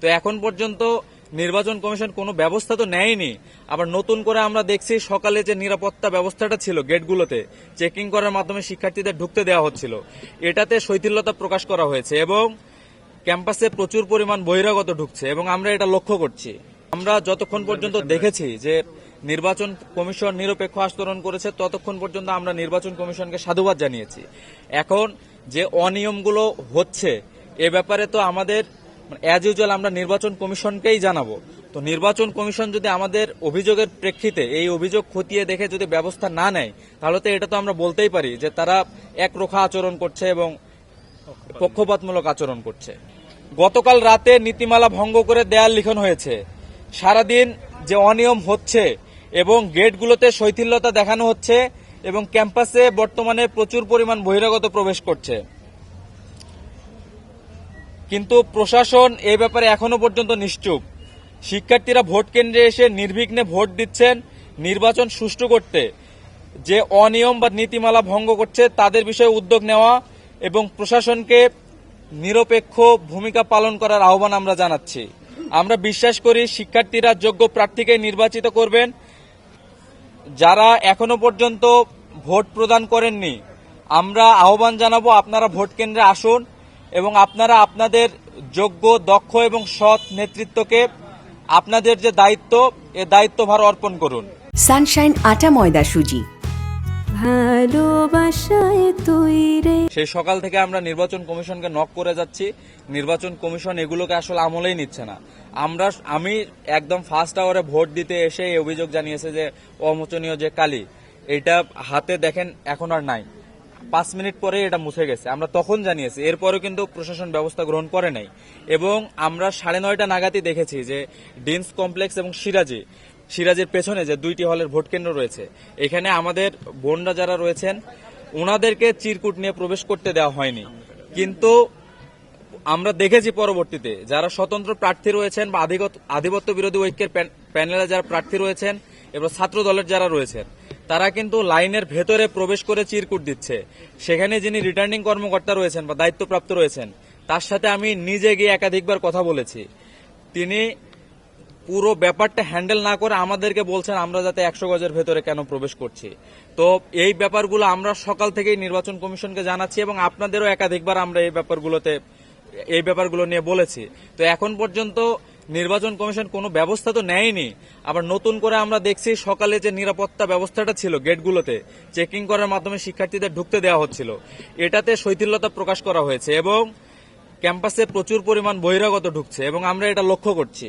তো এখন পর্যন্ত নির্বাচন কমিশন কোনো ব্যবস্থা তো নেয়নি। আবার নতুন করে আমরা দেখছি সকালে যে নিরাপত্তা ব্যবস্থাটা ছিল গেটগুলোতে, চেকিং করার মাধ্যমে শিক্ষার্থীদের ঢুকতে দেওয়া হচ্ছিল। এটাতে শৈথিল্যতা প্রকাশ করা হয়েছে এবং ক্যাম্পাসে প্রচুর পরিমাণ বহিরাগত ঢুকছে এবং আমরা এটা লক্ষ্য করছি। আমরা যতক্ষণ পর্যন্ত দেখেছি যে নির্বাচন কমিশন নিরপেক্ষ আচরণ করেছে, ততক্ষণ পর্যন্ত আমরা নির্বাচন কমিশনকে সাধুবাদ জানিয়েছি। এখন যে অনিয়মগুলো হচ্ছে, এ ব্যাপারে তো আমাদের অ্যাজ ইউজুয়াল আমরা নির্বাচন কমিশনকেই জানাব। তো নির্বাচন কমিশন যদি আমাদের অভিযোগের প্রেক্ষিতে এই অভিযোগ খতিয়ে দেখে যদি ব্যবস্থা না নেয়, তাহলে তো এটা তো আমরা বলতেই পারি যে তারা একরোখা আচরণ করছে এবং পক্ষপাতমূলক আচরণ করছে। গতকাল রাতে নীতিমালা ভঙ্গ করে দেয়াল লিখন হয়েছে। সারাদিন যে অনিয়ম হচ্ছে এবং গেটগুলোতে শৈথিল্যতা দেখানো হচ্ছে এবং ক্যাম্পাসে বর্তমানে প্রচুর পরিমাণ বহিরাগত প্রবেশ করছে। কিন্তু প্রশাসন এই ব্যাপারে এখনও পর্যন্ত নিশ্চুপ। শিক্ষার্থীরা ভোট কেন্দ্রে এসে নির্বিঘ্নে ভোট দিচ্ছেন নির্বাচন সুষ্ঠু করতে। যে অনিয়ম বা নীতিমালা ভঙ্গ করছে তাদের বিষয়ে উদ্যোগ নেওয়া এবং প্রশাসনকে নিরপেক্ষ ভূমিকা পালন করার আহ্বান আমরা জানাচ্ছি। আমরা বিশ্বাস করি শিক্ষার্থীরা যোগ্য প্রার্থীকে নির্বাচিত করবেন। যারা এখনও পর্যন্ত ভোট প্রদান করেননি, আমরা আহ্বান জানাব আপনারা ভোট কেন্দ্রে আসুন। এবং আপনারা আপনাদের যোগ্য দক্ষ এবং সৎ নেতৃত্বকে আপনাদের যে দায়িত্ব এ দায়িত্বভার অর্পণ করুন। সানশাইন আটা ময়দা সুজি। ভালোবাসায় সেই সকাল থেকে আমরা নির্বাচন কমিশনকে নক করে যাচ্ছি। নির্বাচন কমিশন এগুলোকে আসলে আমলেই নিচ্ছে না। আমরা আমি একদম ফার্স্ট আওয়ারে ভোট দিতে এসে এই অভিযোগ জানিয়েছে যে অমোচনীয় যে কালি এটা হাতে দেখেন এখন আর নাই। পাঁচ মিনিট পরে এটা মুছে গেছে। আমরা তখন জানিয়েছি, এরপরেও কিন্তু প্রশাসন ব্যবস্থা গ্রহণ করে নাই। এবং আমরা সাড়ে নয়টা নাগাদই দেখেছি যে ডিন্স কমপ্লেক্স এবং সিরাজি, সিরাজের পেছনে যে দুইটি হলের ভোট কেন্দ্র রয়েছে, এখানে আমাদের বোনরা যারা রয়েছেন ওনাদেরকে চিরকুট নিয়ে প্রবেশ করতে দেওয়া হয়নি। কিন্তু আমরা দেখেছি পরবর্তীতে, যারা স্বতন্ত্র প্রার্থী রয়েছেন বা আধিপত্য বিরোধী ঐক্যের প্যান- প্যানেলে যারা প্রার্থী রয়েছেন এবং ছাত্র দলের যারা রয়েছেন তারা কিন্তু লাইনের ভেতরে প্রবেশ করে চিরকুট দিচ্ছে। সেখানে যিনি রিটার্নিং কর্মকর্তা রয়েছেন বা দায়িত্বপ্রাপ্ত রয়েছেন, তার সাথে আমি নিজে গিয়ে একাধিকবার কথা বলেছি। তিনি পুরো ব্যাপারটা হ্যান্ডেল না করে আমাদেরকে বলছেন, আমরা যাতে একশো গজের ভেতরে কেন প্রবেশ করছি? তো এই ব্যাপারগুলো আমরা সকাল থেকেই নির্বাচন কমিশনকে জানাচ্ছি এবং আপনাদেরও একাধিকবার আমরা এই ব্যাপারগুলোতে, এই ব্যাপারগুলো নিয়ে বলেছি। তো এখন পর্যন্ত নির্বাচন কমিশন কোনো ব্যবস্থা তো নেয়নি। আবার নতুন করে আমরা দেখছি সকালে যে নিরাপত্তা ব্যবস্থাটা ছিল গেটগুলোতে, চেকিং করার মাধ্যমে শিক্ষার্থীদের ঢুকতে দেওয়া হচ্ছিল। এটাতে শৈথিল্যতা প্রকাশ করা হয়েছে এবং ক্যাম্পাসে প্রচুর পরিমাণ বহিরাগত ঢুকছে এবং আমরা এটা লক্ষ্য করছি।